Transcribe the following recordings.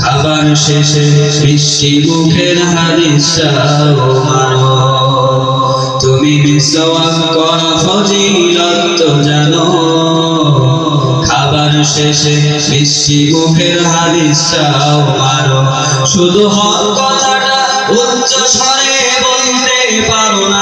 খাবার শেষে মিষ্টি মুখের হাদিসটাও তুমি মিসওয়াক করা ফজিলত জানো। খাবার শেষে মিষ্টি মুখের হাদিসটাও মানো। শুধু হক কথাটা উচ্চ স্বরে বলতে পারো না।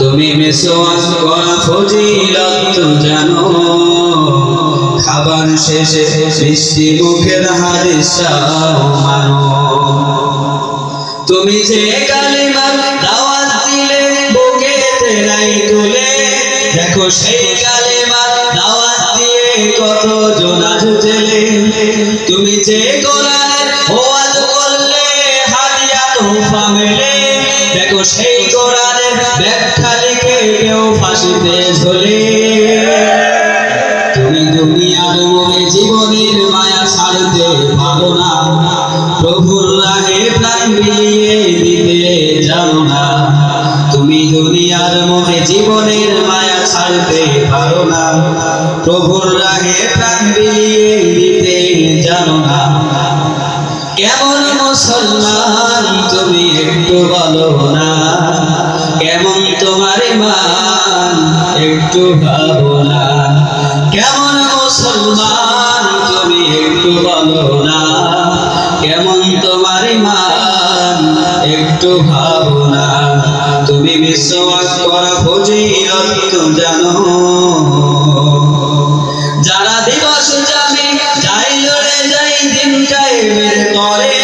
তুমি মেসোয়াস করা ফজিলত জানো। খাবার শেষে মিষ্টি মুখের হাদিসটাও মানো। তুমি যে কালিমার দাওয়াত দিলে বুকে তেরাই তুলে। দেখো সেই কালিমার দাওয়াত দিয়ে কত জোনা জেলে তুমি যে কোরআনের ওয়াজ করলে হাদিয়া তোফা মেলে। দেখো সেই কোরআনের কেউ ফাঁসিতে ঝোলে তুমি দুনিয়ার মোহে জীবনের মায়া ছাড়তে পারো না। প্রভুর রাহে প্রাণ বিলিয়ে দিতে জানো না। তুমি দুনিয়ার মোহে জীবনের মায়া ছাড়তে পারো না। প্রভুর রাহে প্রাণ বিলিয়ে দিতে জানো না। কেমন মুসলমান, তুমি একটু বলো না। কেমন তোমার মান একটু ভাবো না। কেমন মুসলমান তুমি একটু বলো না। কেমন তোমার মান একটু ভাবো না। তুমি বিশ্বাস করা ফজিলত জানো। যারা দিবস যাবে যাই লড়ে, যাই দিন কায়েমের করে,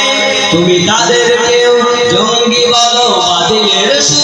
তুমি তাদেরকেও জঙ্গি বলো, বাতিলের সুর ধরে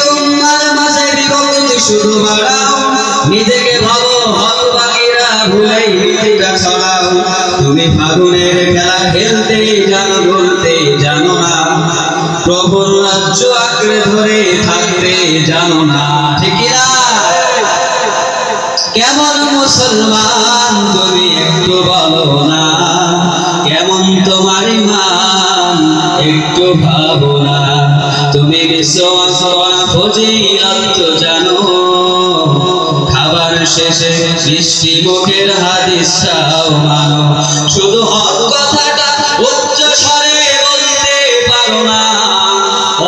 তুমি ফাগুনের খেলা খেলতে, জানো বলতে জানো না। প্রভুর রাজ্য আঁকড়ে ধরে থাকতে জানো না, ঠিক কেমন মুসলমান তুমি একটু বলো না। কেমন তোমার ইমান একটু ভাবো না। তুমি বিশ্বাস করা ফজিলত জানো শেষে মিষ্টি মুখের হাদিসটাও মানো। শুধু হক কথাটা উচ্চ স্বরে বলতে পারো না।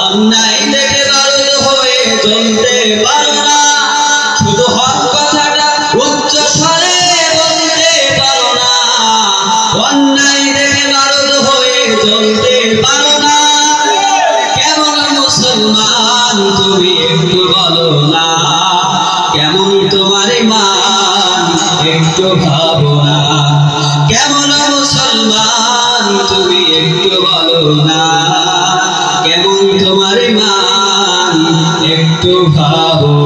অন্যায় দেখে বারুদ হয়ে চলতে পারো না। শুধু হক কথাটা উচ্চ স্বরে বলতে পারো না। অন্যায় দেখে বারুদ হয়ে চলতে পারো না। কেমন মুসলমান তুমি একটু ভাবো না। কেমন মুসলমান তুমি একটু বলো না। কেমন তোমার মান একটু ভাবো